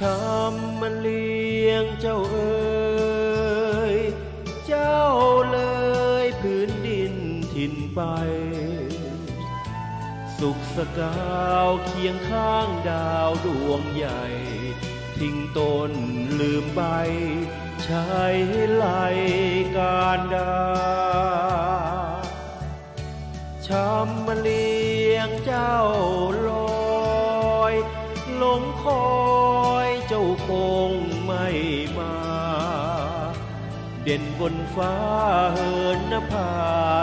ช้ำมันเลี้ยงเจ้าเอ๋ยเจ้าเลยพื้นดินถิ่นไป สุขสกาวเคียงข้างดาวดวงใหญ่ ทิ้งตนลืมใบใช้ไหลการดาช้ำมาเลี้ยงเจ้าลอย หลงคอาคงไม่มา เด่นบนฟ้าเหินนภา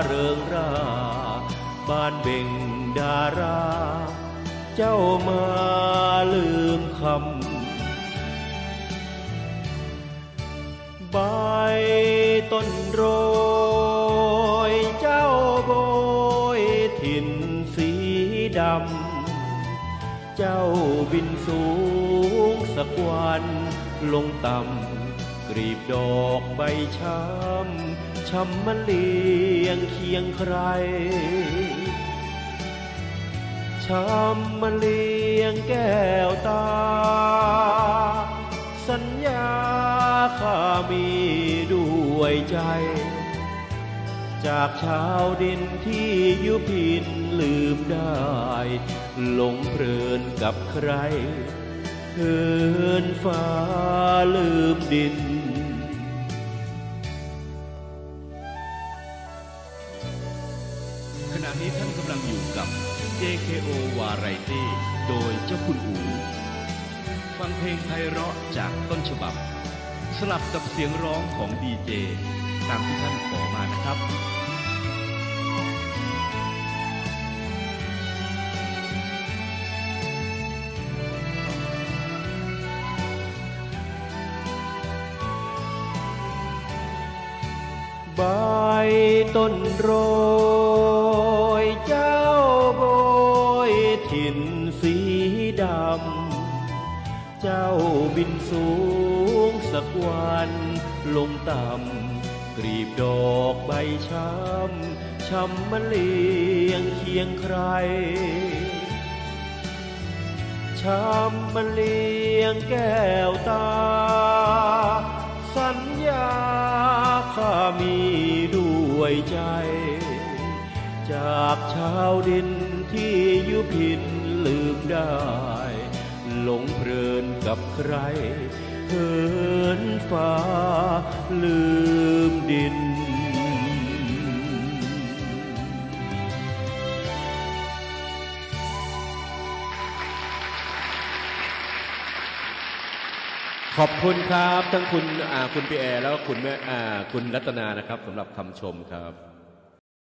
เริงราบ้านเบ่งดารา เจ้ามาลืมคำใบต้นโรย เจ้าโบยถิ่นสีดำ เจ้าบินสูง สักวันลงต่ำกรีบดอกใบช้ำช้ำมันเลียงเคียงใครช้ำมันเลียงแก้วตา สัญญาข้ามีด้วยใจ จากชาวดินที่ยุพินลืมได้หลงเพลินกับใคร เหินฟ้าลืมดิน ขณะนี้ท่านกำลังอยู่กับ JKO Variety โดยเจ้าคุณอูฟังเพลงไพเราะจากต้นฉบับ สลับกับเสียงร้องของดีเจ ตามที่ท่านขอมานะครับ ใบต้นโรยเจ้าโบยถิ่นสีดำ เจ้าบินสูงสักวันลงต่ำกรีบดอกใบช้ำช้ำมันเลียงเคียงใครช้ำมันเลียงแก้วตา สัญญา ข้ามีด้วยใจ จากชาวดินที่ยุพินลืมได้ หลงเพลินกับใครเหินฟ้าลืมดิน ขอบคุณครับ ทั้งคุณคุณปีแอร์แล้วก็คุณแม่คุณรัตนานะครับสำหรับคำชมครับ